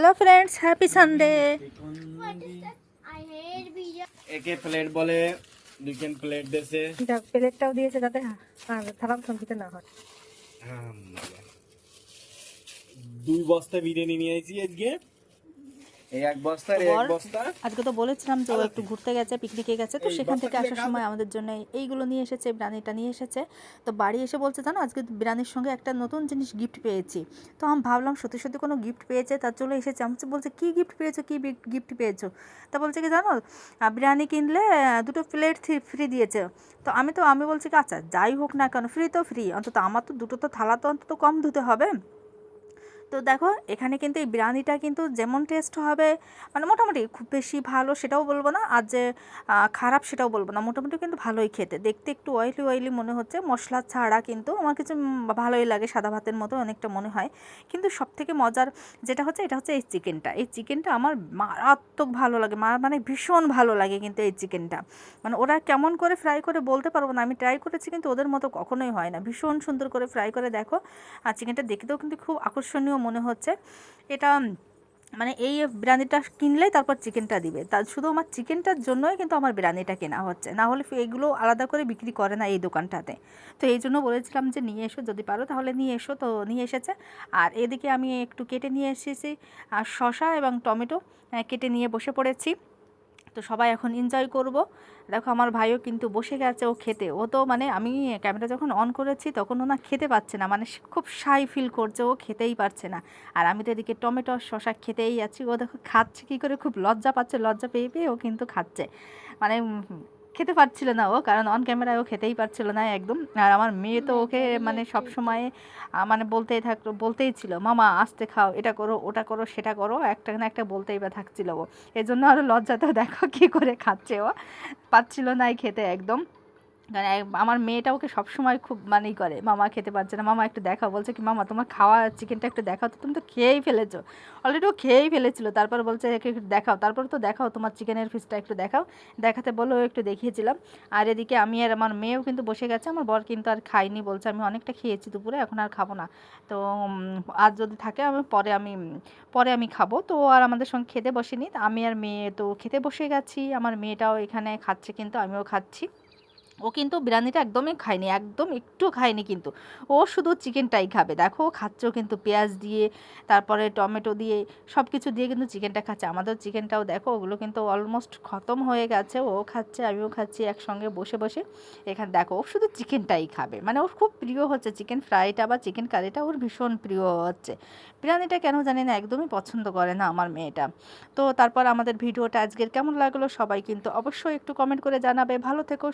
Hello friends happy Sunday. একে plate বলে দুইজন প্লেট দেছে। যাক প্লেটটাও দিয়েছে যাতে আর খারাপ সংকিতে না হয়। দুই বস্তা বিরিয়ানি নিয়ে আইছি আজকে। এই এক বস্তা এই এক বস্তা। আজকে তো বলেছিলাম যে ও একটু ঘুরতে গেছে পিকনিকে গেছে তো সেখান থেকে আসার সময় আমাদের জন্য এইগুলো নিয়ে এসেছে বিরিয়ানিটা নিয়ে এসেছে। তো বাড়ি এসে বলছে জানো আজকে বিরিয়ানির সঙ্গে একটা নতুন জিনিস গিফট পেয়েছি। তো আমি ভাবলাম সত্যি সত্যি কোনো গিফট পেয়েছে? তার চলে এসেছে। আমি বলছে কী গিফট পেয়েছ? কী গিফট পেয়েছ? তা বলছে কি জানো বিরিয়ানি কিনলে দুটো প্লেট ফ্রি দিয়েছে। তো আমি তো আমি বলছি কি আচ্ছা যাই হোক না কেন ফ্রি তো ফ্রি অন্তত আমার তো দুটো তো থালা তো অন্তত কম ধুতে হবে। তো দেখো, এখানে কিন্তু এই বিরিয়ানিটা কিন্তু যেমন টেস্ট হবে মানে মোটামুটি খুব বেশি ভালো সেটাও বলব না, আর যে খারাপ সেটাও বলব না, মোটামুটি কিন্তু ভালোই খেতে। দেখতে একটু অয়েলি অয়েলি মনে হচ্ছে, মশলা ছাড়া কিন্তু আমার কিছু ভালোই লাগে, সাদা ভাতের মতো অনেকটা মনে হয়। কিন্তু সব থেকে মজার যেটা হচ্ছে, এটা হচ্ছে এই চিকেনটা এই চিকেনটা আমার মারাত্মক ভালো লাগে মানে ভীষণ ভালো লাগে কিন্তু এই চিকেনটা মানে ওরা কেমন করে ফ্রাই করে বলতে পারব না, আমি ট্রাই করেছি কিন্তু ওদের মতো কখনোই হয় না। ভীষণ সুন্দর করে ফ্রাই করে দেখো, আর চিকেনটা দেখতেও কিন্তু খুব আকর্ষণীয় মনে হচ্ছে। এটা মানে এই বিরিয়ানিটা কিনলে তারপর চিকেনটা দিবে। তা শুধু আমার চিকেনটার জন্যই কিন্তু আমার বিরিয়ানিটা কেনা হচ্ছে। না হলে এগুলো আলাদা করে বিক্রি করে না এই দোকানটাতে। তো এই জন্য বলেছিলাম যে নিয়ে এসো যদি পারো, তাহলে নিয়ে এসো। তো নিয়ে এসেছে। আর এদিকে আমি একটু কেটে নিয়ে এসেছি। আর শশা এবং টমেটো কেটে নিয়ে বসে পড়েছি। তো সবাই এখন এনজয় করব। দেখো আমার ভাইও কিন্তু বসে গেছে ও খেতে। ও তো মানে আমি ক্যামেরা যখন অন করেছি তখন ও না খেতে পারছে না। মানে খুব সাই ফিল করছে, ও খেতেই পারছে না। আর আমি তো এদিকে টমেটো শশা খেতেই আছি। ও দেখো খাচ্ছে কী করে, খুব লজ্জা পাচ্ছে, লজ্জা পেয়ে পেয়ে ও কিন্তু খাচ্ছে। মানে খেতে পারছিল না ও কারণ অন ক্যামেরায় ও খেতেই পারছিল না একদম। আর আমার মেয়ে তো ওকে মানে সব সময় মানে বলতেই থাকতো বলতেই ছিল মামা আসতে খাও এটা করো ওটা করো সেটা করো। একটা না একটা বলতেই বা থাকছিল ও। এজন্য জন্য আরও লজ্জাতে দেখো কী করে খাচ্ছে ও। পাচ্ছিল না খেতে একদম। কারণ আমার মেয়েটা ওকে সবসময় খুব মানেই করে। মামা খেতে পারছে না। মামা একটু দেখাও। বলছে কি, মামা, তোমার খাওয়া চিকেনটা একটু দেখাও তো। তুমি তো খেয়েই ফেলেছো। অলরেডি ও খেয়েই ফেলেছিল। তারপর বলছে, একে একটু দেখাও। তারপর তো দেখাও, তোমার চিকেনের ফিসটা একটু দেখাও। দেখাতে বলো, একটু দেখিয়েছিলাম। আর এদিকে আমি আর আমার মেয়েও কিন্তু বসে গেছে। আমার বর কিন্তু আর খাইনি বলছে, আমি অনেকটা খেয়েছি দুপুরে, এখন আর খাব না। তো আর যদি থাকে, আমি পরে আমি পরে আমি খাব। তো আর আমাদের সঙ্গে খেতে বসেনি। আমি আর মেয়ে তো খেতে বসে গেছি। আমার মেয়েটাও এখানে খাচ্ছে কিন্তু আমিও খাচ্ছি। ও কিন্তু বিরিয়ানিটা একদমই খায়নি, একদম একটু খায়নি কিন্তু। ও শুধু চিকেনটাই খাবে। দেখো খাচ্ছেও কিন্তু পেঁয়াজ দিয়ে, তারপরে টমেটো দিয়ে সব কিছু দিয়ে কিন্তু চিকেনটা খাচ্ছে। আমাদের চিকেনটাও দেখো, ওগুলো কিন্তু অলমোস্ট খতম হয়ে গেছে। ও খাচ্ছে, আমিও খাচ্ছি একসঙ্গে বসে বসে। এখানে দেখো, ও শুধু চিকেনটাই খাবে। মানে ওর খুব প্রিয় হচ্ছে চিকেন ফ্রাইটা বা চিকেন কারিটা, ওর ভীষণ প্রিয় হচ্ছে। বিরিয়ানিটা কেন জানি না, একদমই পছন্দ করে না আমার মেয়েটা। তো তারপর আমাদের ভিডিওটা আজকের কেমন লাগল সবাই কিন্তু অবশ্যই একটু কমেন্ট করে জানাবে। ভালো থেকো